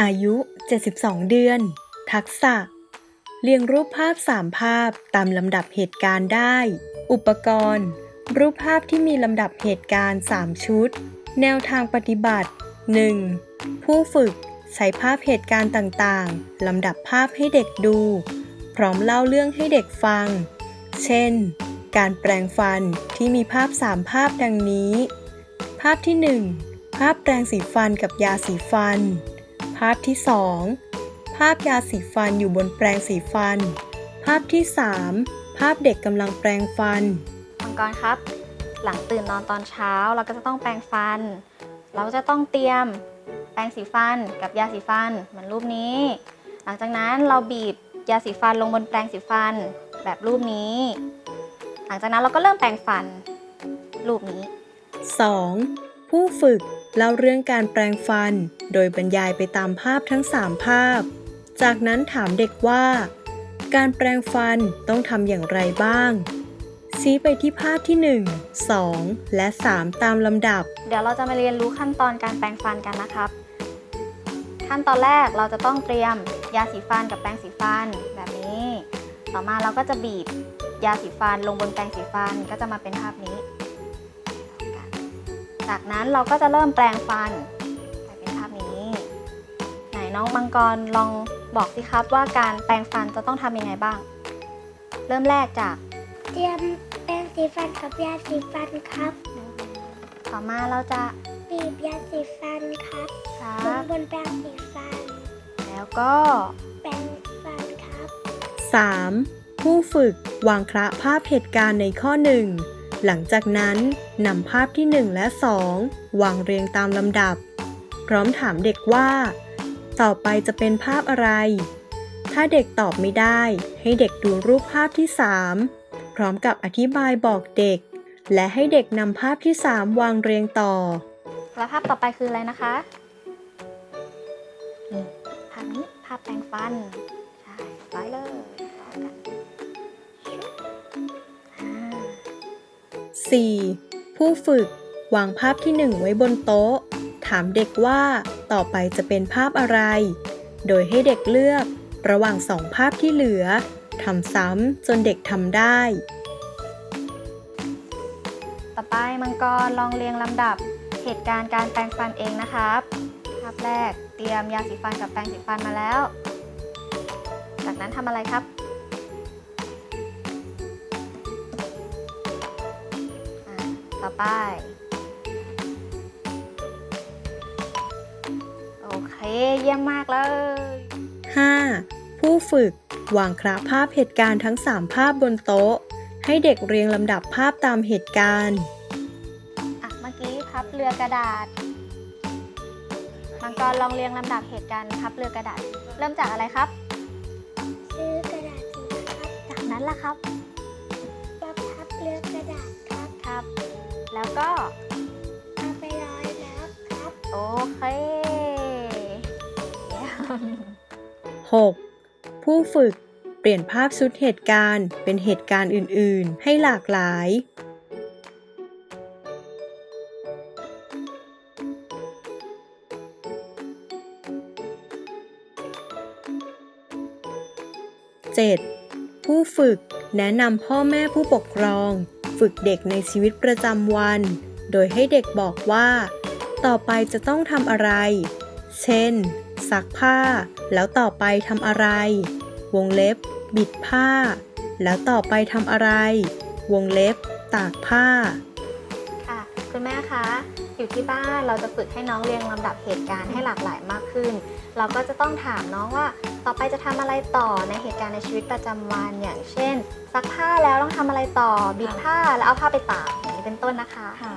อายุ 72 เดือน ทักษะ เรียงรูปภาพ 3 ภาพตามลำดับเหตุการณ์ได้ อุปกรณ์ รูปภาพที่มีลำดับเหตุการณ์ 3 ชุด แนวทางปฏิบัติ 1. ผู้ฝึกใช้ภาพเหตุการณ์ต่างๆ ลำดับภาพให้เด็กดู พร้อมเล่าเรื่องให้เด็กฟัง เช่น การแปลงฟันที่มีภาพ 3 ภาพดังนี้ ภาพที่ 1 ภาพแปรงสีฟันกับยาสีฟัน ภาพที่ 2 ภาพยาสีฟันอยู่บนแปรงสีฟัน ภาพที่ 3 ภาพเด็กกำลังแปรงฟันมังกรครับ หลังตื่นนอนตอนเช้าเราก็จะต้องแปรงฟัน เราก็จะต้องเตรียมแปรงสีฟันกับยาสีฟันเหมือนรูปนี้ หลังจากนั้นเราบีบยาสีฟันลงบนแปรงสีฟันแบบรูปนี้ หลังจากนั้นเราก็เริ่มแปรงฟันรูปนี้ 2. ผู้ฝึกเล่าเรื่องการแปลงฟัน โดยบรรยายไปตามภาพทั้ง 3 ภาพ จากนั้นถามเด็กว่า การแปลงฟันต้องทำอย่างไรบ้าง ชี้ไปที่ภาพที่ 1 2 และ 3 ตามลำดับ เดี๋ยวเราจะมาเรียนรู้ขั้นตอนการแปรงฟันกันนะครับ ขั้นตอนแรกเราจะต้องเตรียมยาสีฟันกับแปรงสีฟันแบบนี้ ต่อมาเราก็จะบีบยาสีฟันลงบนแปรงสีฟันก็จะมาเป็นภาพนี้ จากนั้นเราก็จะเริ่มแปรงฟันไปเป็นภาพนี้ ไหนน้องมังกรลองบอกสิครับว่าการแปรงฟันจะต้องทำยังไงบ้าง เริ่มแรกจากเตรียมแปรงสีฟันกับยาสีฟันครับ ต่อมาเราจะบีบยาสีฟันครับครัลงบ บนแปรงสีฟัน แล้วก็ แปรงฟันครับ 3. ผู้ฝึกวางคละภาพเหตุการณ์ในข้อ 1 หลังจากนั้นนำภาพที่ 1 และ 2 วางเรียงตามลำดับ พร้อมถามเด็กว่า ต่อไปจะเป็นภาพอะไร ถ้าเด็กตอบไม่ได้ ให้เด็กดูรูปภาพที่ 3 พร้อมกับอธิบายบอกเด็ก และให้เด็กนำภาพที่ 3 วางเรียงต่อ แล้วภาพต่อไปคืออะไรนะคะนี่ภาพนี้ภาพแปรงฟัน ใช่ไปเลย 4. ผู้ฝึก วางภาพที่ 1 ไว้บนโต๊ะ ถามเด็กว่าต่อไปจะเป็นภาพอะไร โดยให้เด็กเลือกระหว่างสองภาพที่เหลือทำซ้ำจนเด็กทำได้ ต่อไปมังกรลองเรียงลำดับเหตุการณ์การแปรงฟันเองนะครับ ภาพแรกเตรียมยาสีฟันกับแปรงสีฟันมาแล้ว จากนั้นทำอะไรครับ ต่อไป โอเค เยี่ยมมากเลย 5. ผู้ฝึกวางคราภาพเหตุการณ์ทั้ง 3 ภาพบนโต๊ะ ให้เด็กเรียงลำดับภาพตามเหตุการณ์ อะ เมื่อกี้พับเรือกระดาษ มังกรลองเรียงลำดับเหตุการณ์พับเรือกระดาษ เริ่มจากอะไรครับ ซื้อกระดาษสีครับจากนั้นล่ะครับ มาพับเลือกกระดาษครับ ครับ แล้วก็เอาไปร้อยแล้วครับ โอเคเยี่ยม 6. ผู้ฝึกเปลี่ยนภาพชุดเหตุการณ์เป็นเหตุการณ์อื่น ๆ ให้หลากหลาย 7. ผู้ฝึกแนะนำพ่อแม่ผู้ปกครอง ฝึกเด็กในชีวิตประจำวัน โดยให้เด็กบอกว่า ต่อไปจะต้องทำอะไร เช่น ซักผ้า แล้วต่อไปทำอะไร วงเล็บ บิดผ้า แล้วต่อไปทำอะไร วงเล็บ ตากผ้า ค่ะ คุณแม่คะ อยู่ที่บ้านเราจะฝึกให้น้องเรียงลำดับเหตุการณ์ให้หลากหลายมากขึ้น เราก็จะต้องถามน้องว่า ต่อไปจะทำอะไรต่อในเหตุการณ์ในชีวิตประจำวันอย่างเช่น ซักผ้าแล้วต้องทำอะไรต่อบิดผ้าแล้วเอาผ้าไปตากอย่างนี้เป็นต้นนะคะะ